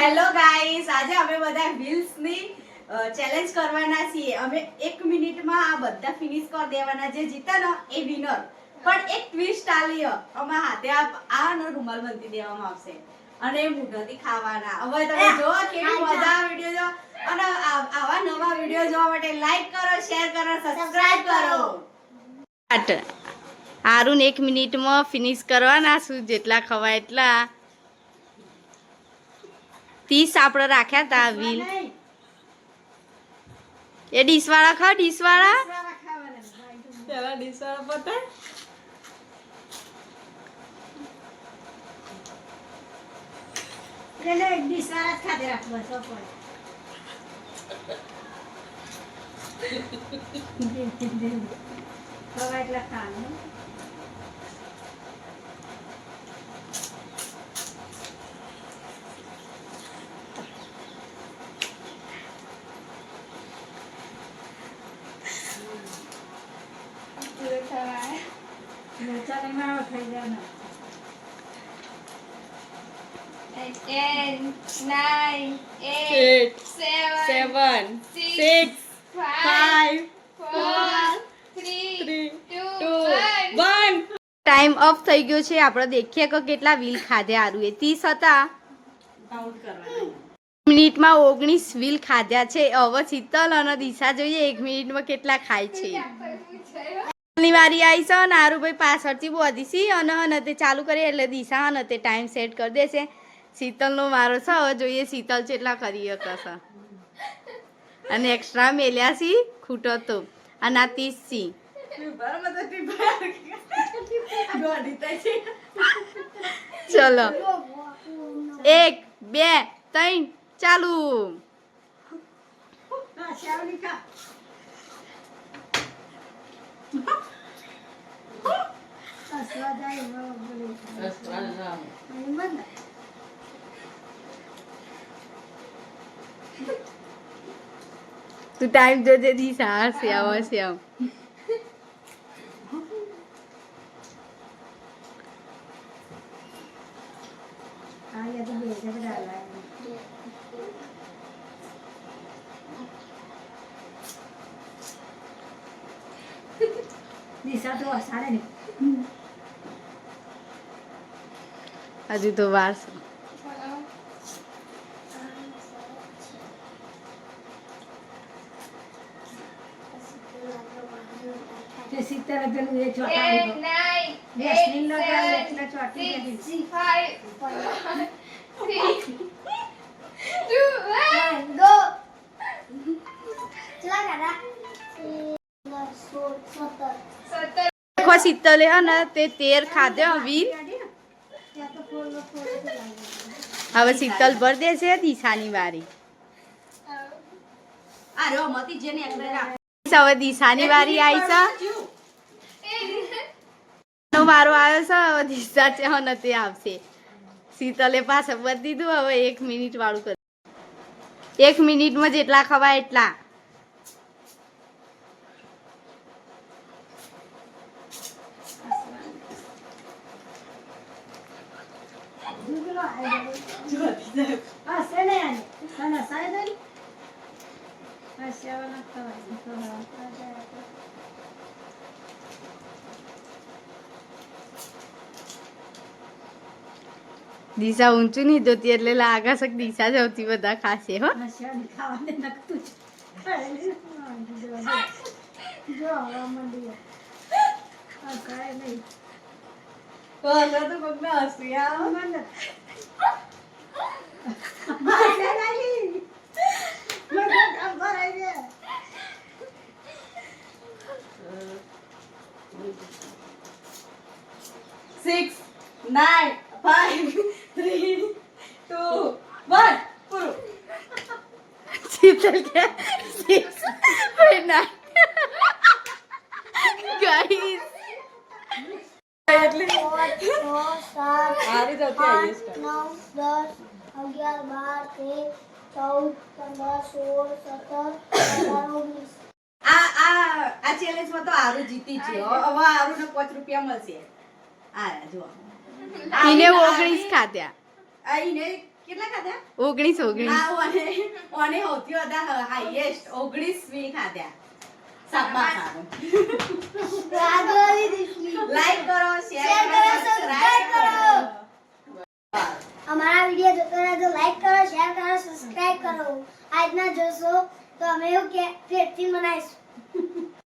Hello guys આજે અમે બધા wheels ની ચેલેન્જ કરવાના છીએ. અમે એક મિનિટમાં આ બધા ફિનિશ કરી દેવાના જે જીતે ને એ વિનર પણ એક ટ્વિસ્ટ આલી. અમારા હાથે આ આ ને રૂમાલ બંધી દેવામાં આવશે. અને મુઢોથી ખાવાના. હવે તમે જો કેવી મજા વીડિયો વિડિયો જો. અને આવા નવા વિડિયો જોવા માટે લાઈક કરો શેર કરો સબસ્ક્રાઇબ કરો. આરુન એક મિનિટમાં ફિનિશ કરવાના શું જેટલા ખવાય એટલા. ત્રીસ આપણે રાખ્યા હતા વ્હીલ એ ડીશવાળા ખા ડીશવાળા? પેલા ડીશવાળા પતે? Ten, nine, eight, Eight, seven, seven six, six five, four, three, three, two, two one. Time off થઈ ગયો છે. આપણે દેખીએ કે કેટલા વ્હીલ ખાધ્યા આરું એ ત્રીસ હતા. મિનિટમાં ઓગણીસ વ્હીલ ખાધ્યા છે. હવે શીતલ અને દિશા જોઈએ એક મિનિટમાં કેટલા ખાય છે. ની વારી આવી છે અને આરુભાઈ પાછળથી બોધી અને હન તે ચાલુ કરીએ એટલે દિશા અને તે ટાઈમ સેટ કરી દેશે. શીતલનો મારો છે, હવે જોઈએ શીતલ કેટલા કરી શકશે અને એક્સ્ટ્રા મેલ્યા સી ખૂટો તો અને આ ત્રીસ સી. ચલો. એક, બે, ત્રણ, ચાલુ. તું ટાઈમ જોજે દિશા હશે આવશે આમ યાદ વસાડે ને હજુ તો વાર છે. સિત્તેર પેલું એ ચોટી ચોટી શીતલે હે ને તે તેર ખાધે વીર હવે શીતલ ભર દે છે દિશાની વારી હવે દિશાની વારી આવી છે મારો આવ્યો છે હવે દિશા છે તે આવશે શીતલે પાસે બધી દીધું હવે એક મિનિટ વાળું કરી એક મિનિટમાં જેટલા ખવાય એટલા દૂધનો આયો. હશે ને આને. તને હસાય તો નહીં? હસ્યાવાના ખવાય. ખવાય. દિશા ઊંચું નહીં જોતી એટલે લાગે છે દિશા જવતી બધા ખાશે હો જ. six, nine, five, three, two, one. Puro. शीतल six nine. Guys. એટલે પાંચ છ સાત હારી તો આઠ નવ દસ અગિયાર બાર તેર ચૌદ પંદર સોળ સત્તર અઢાર ઓગણીસ. આ આ આ ચેલેન્જમાં તો આરુ જીતી છે હવે આરુને પાંચ રૂપિયા મળશે. આ જો એને ઓગણીસ ખાધ્યા. આ એને કેટલા ખાધા? ઓગણીસ ઓગણીસ. ઓને ઓને સૌથી વધારે હાઈએસ્ટ 19 મી ખાધા શાબાશ આગળની દીકરી. લાઈક કરો શેર કરો, સબસ્ક્રાઇબ કરો.